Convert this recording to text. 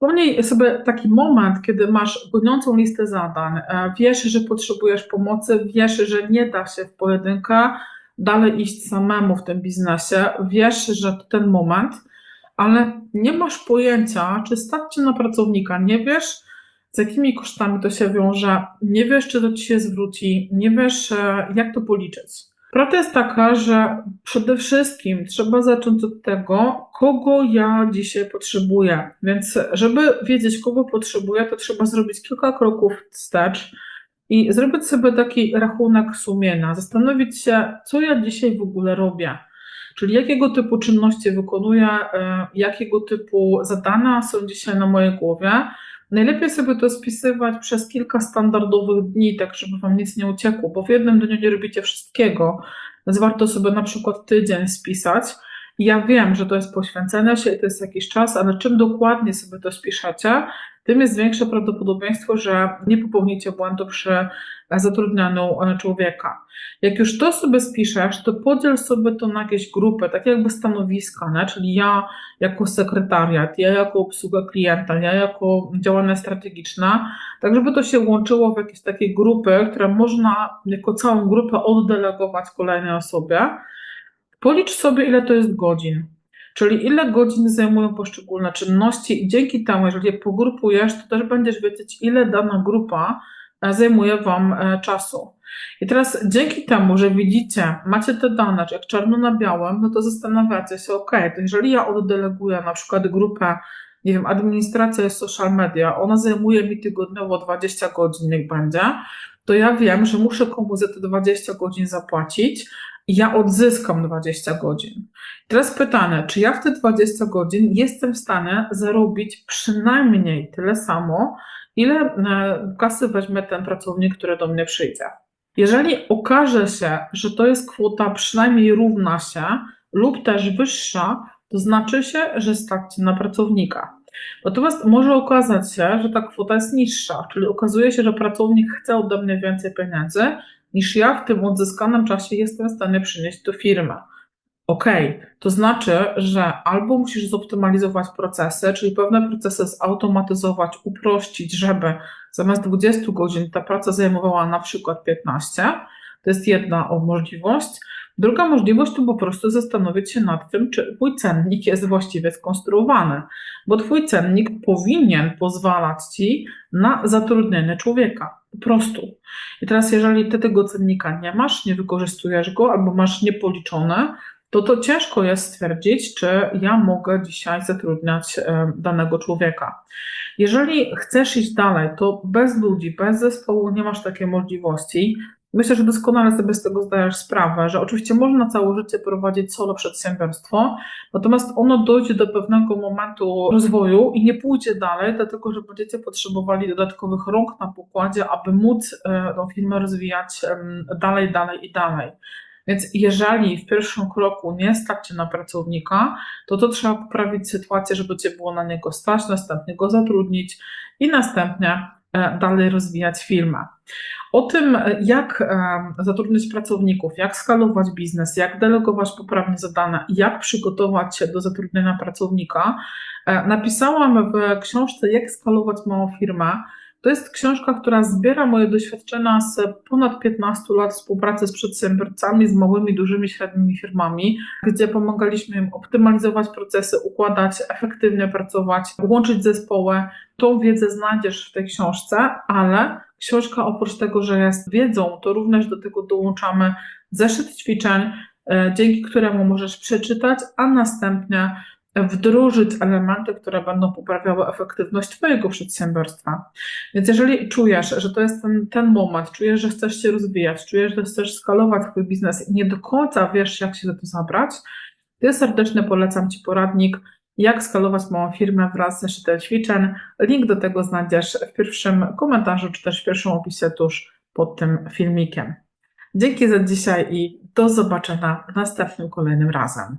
Przypomnij sobie taki moment, kiedy masz goniącą listę zadań, e, wiesz, że potrzebujesz pomocy, wiesz, że nie da się w pojedynkę dalej iść samemu w tym biznesie, wiesz, że to ten moment, ale nie masz pojęcia, czy stać cię na pracownika, nie wiesz, z jakimi kosztami to się wiąże, nie wiesz, czy to ci się zwróci, nie wiesz, e, jak to policzyć. Prawda jest taka, że przede wszystkim trzeba zacząć od tego, kogo ja dzisiaj potrzebuję. Więc, żeby wiedzieć, kogo potrzebuję, to trzeba zrobić kilka kroków wstecz i zrobić sobie taki rachunek sumienia, zastanowić się, co ja dzisiaj w ogóle robię. Czyli jakiego typu czynności wykonuję, e, jakiego typu zadania są dzisiaj na mojej głowie. Najlepiej sobie to spisywać przez kilka standardowych dni, tak żeby Wam nic nie uciekło, bo w jednym dniu nie robicie wszystkiego, więc warto sobie na przykład tydzień spisać. Ja wiem, że to jest poświęcenie się i to jest jakiś czas, ale czym dokładnie sobie to spiszecie, tym jest większe prawdopodobieństwo, że nie popełnicie błędu przy zatrudnianiu e, człowieka. Jak już to sobie spiszesz, to podziel sobie to na jakieś grupy, tak jakby stanowiska, nie? czyli ja jako sekretariat, ja jako obsługa klienta, ja jako działanie strategiczne, tak żeby to się łączyło w jakieś takie grupy, które można jako całą grupę oddelegować kolejnej osobie. Policz sobie, ile to jest godzin. Czyli ile godzin zajmują poszczególne czynności i dzięki temu, jeżeli je pogrupujesz, to też będziesz wiedzieć, ile dana grupa e, zajmuje Wam e, czasu. I teraz dzięki temu, że widzicie, macie te dane, jak czarno na białym, no to zastanawiacie się, ok, to jeżeli ja oddeleguję na przykład grupę, nie wiem, administracja social media, ona zajmuje mi tygodniowo 20 godzin, niech będzie, to ja wiem, że muszę komuś za te 20 godzin zapłacić, ja odzyskam 20 godzin. Teraz pytanie, czy ja w te 20 godzin jestem w stanie zarobić przynajmniej tyle samo, ile e, kasy weźmie ten pracownik, który do mnie przyjdzie. Jeżeli okaże się, że to jest kwota przynajmniej równa się lub też wyższa, to znaczy się, że stać na pracownika. Natomiast może okazać się, że ta kwota jest niższa, czyli okazuje się, że pracownik chce ode mnie więcej pieniędzy, niż ja w tym odzyskanym czasie jestem w stanie przynieść do firmy. OK, to znaczy, że albo musisz zoptymalizować procesy, czyli pewne procesy zautomatyzować, uprościć, żeby zamiast 20 godzin ta praca zajmowała na przykład 15. To jest jedna możliwość. Druga możliwość to po prostu zastanowić się nad tym, czy Twój cennik jest właściwie skonstruowany, bo Twój cennik powinien pozwalać Ci na zatrudnienie człowieka. Po prostu. I teraz, jeżeli Ty tego cennika nie masz, nie wykorzystujesz go albo masz niepoliczone, to to ciężko jest stwierdzić, czy ja mogę dzisiaj zatrudniać e, danego człowieka. Jeżeli chcesz iść dalej, to bez ludzi, bez zespołu nie masz takiej możliwości. Myślę, że doskonale sobie z tego zdajesz sprawę, że oczywiście można całe życie prowadzić solo przedsiębiorstwo, natomiast ono dojdzie do pewnego momentu rozwoju i nie pójdzie dalej, dlatego że będziecie potrzebowali dodatkowych rąk na pokładzie, aby móc e, tą firmę rozwijać dalej, dalej i dalej. Więc jeżeli w pierwszym kroku nie stać na pracownika, to to trzeba poprawić sytuację, żeby cię było na niego stać, następnie go zatrudnić i następnie e, dalej rozwijać firmę. O tym, jak e, zatrudnić pracowników, jak skalować biznes, jak delegować poprawnie zadania, jak przygotować się do zatrudnienia pracownika, e, napisałam w książce Jak skalować małą firmę. To jest książka, która zbiera moje doświadczenia z ponad 15 lat współpracy z przedsiębiorcami, z małymi, dużymi, średnimi firmami, gdzie pomagaliśmy im optymalizować procesy, układać, efektywnie pracować, łączyć zespoły. Tą wiedzę znajdziesz w tej książce, ale książka oprócz tego, że jest wiedzą, to również do tego dołączamy zeszyt ćwiczeń, e, dzięki któremu możesz przeczytać, a następnie wdrożyć elementy, które będą poprawiały efektywność Twojego przedsiębiorstwa. Więc jeżeli czujesz, że to jest ten, ten moment, czujesz, że chcesz się rozwijać, czujesz, że chcesz skalować Twój biznes i nie do końca wiesz, jak się za to zabrać, to ja serdecznie polecam Ci poradnik jak skalować małą firmę wraz ze szczytem ćwiczeń. Link do tego znajdziesz w pierwszym komentarzu, czy też w pierwszym opisie tuż pod tym filmikiem. Dzięki za dzisiaj i do zobaczenia następnym kolejnym razem.